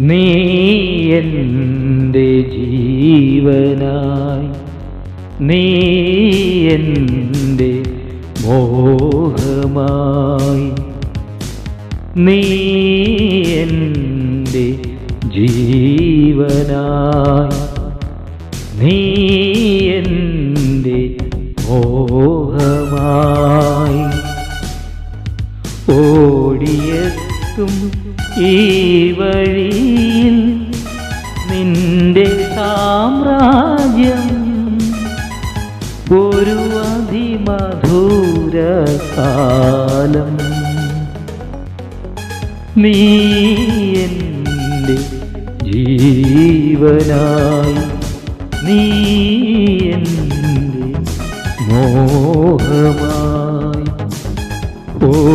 നീ എന്റെ ജീവനായി. നീ എന്റെ മോഹമായി. നീ എന്റെ ജീവനായി. നീ എന്റെ മോഹമായി. ഓടിയെത്തും ഈ വഴിയിൽ നിന്റെ സാമ്രാജ്യം ഒരു അതിമധുര കാലം നീ എന്റെ ജീവനായി നീ എന്റെ മോഹമായി. ഓടിയേ